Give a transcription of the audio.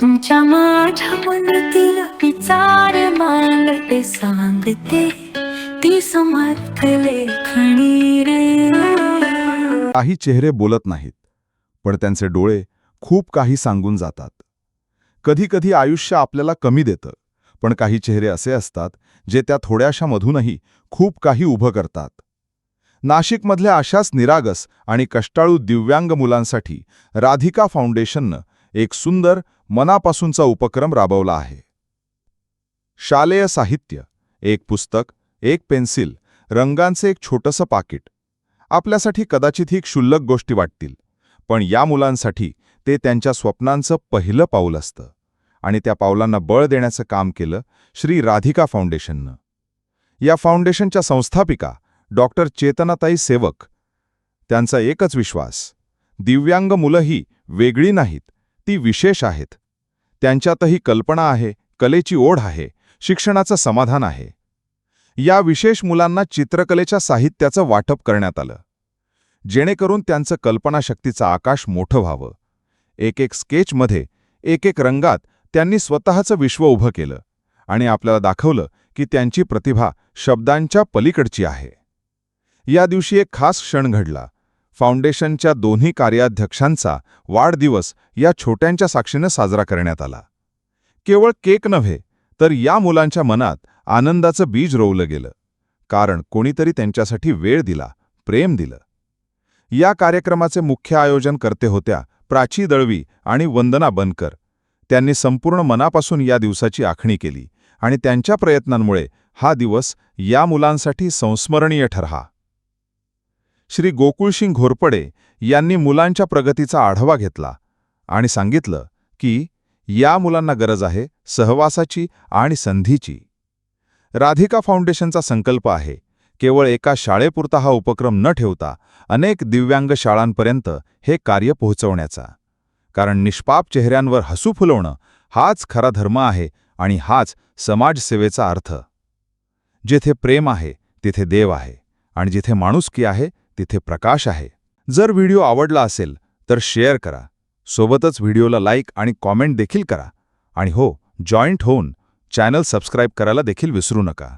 तुमच्या माझ्या मनातील विचार मांडते सांगते. ती समर्थ लेखणी रे. काही चेहरे बोलत नाहीत पण त्यांचे डोळे खूप काही सांगून जातात. कधीकधी आयुष्य आपल्याला कमी देतं पण काही चेहरे असे असतात जे त्या थोड्याशा मधूनही खूप काही उभं करतात. नाशिकमधल्या अशाच निरागस आणि कष्टाळू दिव्यांग मुलांसाठी राधिका फाउंडेशननं एक सुंदर मनापासूनचा उपक्रम राबवला आहे. शालेय साहित्य एक पुस्तक एक पेन्सिल रंगांचे एक छोटंसं पाकिट. आपल्यासाठी कदाचित ही क्षुल्लक गोष्टी वाटतील पण या मुलांसाठी ते त्यांच्या स्वप्नांचं पहिलं पाऊल असतं आणि त्या पावलांना बळ देण्याचं काम केलं श्री राधिका फाउंडेशननं. या फाउंडेशनच्या संस्थापिका डॉक्टर चेतनाताई सेवक त्यांचा एकच विश्वास दिव्यांग मुलंही वेगळी नाहीत ती विशेष आहेत. त्यांच्यातही कल्पना आहे कलेची ओढ आहे शिक्षणाचं समाधान आहे. या विशेष मुलांना चित्रकलेच्या साहित्याचं वाटप करण्यात आलं. जेणेकरून त्यांचं कल्पनाशक्तीचं आकाश मोठं व्हावं. एक एक स्केचमध्ये एक एक रंगात त्यांनी स्वतःचं विश्व उभं केलं आणि आपल्याला दाखवलं की त्यांची प्रतिभा शब्दांच्या पलीकडची आहे. या दिवशी एक खास क्षण घडला. फाउंडेशनच्या दोन्ही कार्याध्यक्षांचा वाढदिवस या छोट्यांच्या साक्षीनं साजरा करण्यात आला. केवळ केक नव्हे तर या मुलांच्या मनात आनंदाचं बीज रोवलं गेलं. कारण कोणीतरी त्यांच्यासाठी वेळ दिला प्रेम दिलं. या कार्यक्रमाचे मुख्य आयोजन करते होत्या प्राची दळवी आणि वंदना बनकर. त्यांनी संपूर्ण मनापासून या दिवसाची आखणी केली आणि त्यांच्या प्रयत्नांमुळे हा दिवस या मुलांसाठी संस्मरणीय ठरहा. श्री गोकुळसिंग घोरपडे यांनी मुलांच्या प्रगतीचा आढावा घेतला आणि सांगितलं की या मुलांना गरज आहे सहवासाची आणि संधीची. राधिका फाउंडेशनचा संकल्प आहे केवळ एका शाळेपुरता हा उपक्रम न ठेवता अनेक दिव्यांग शाळांपर्यंत हे कार्य पोहोचवण्याचा. कारण निष्पाप चेहऱ्यांवर हसू फुलवणं हाच खरा धर्म आहे आणि हाच समाजसेवेचा अर्थ. जिथे प्रेम आहे तिथे देव आहे आणि जिथे माणुसकी आहे तिथे प्रकाश आहे. जर व्हिडिओ आवडला असेल तर शेअर करा. सोबतच व्हिडिओला लाईक आणि कॉमेंट देखील करा. आणि हो जॉईंट होऊन चॅनल सबस्क्राईब करायला देखील विसरू नका.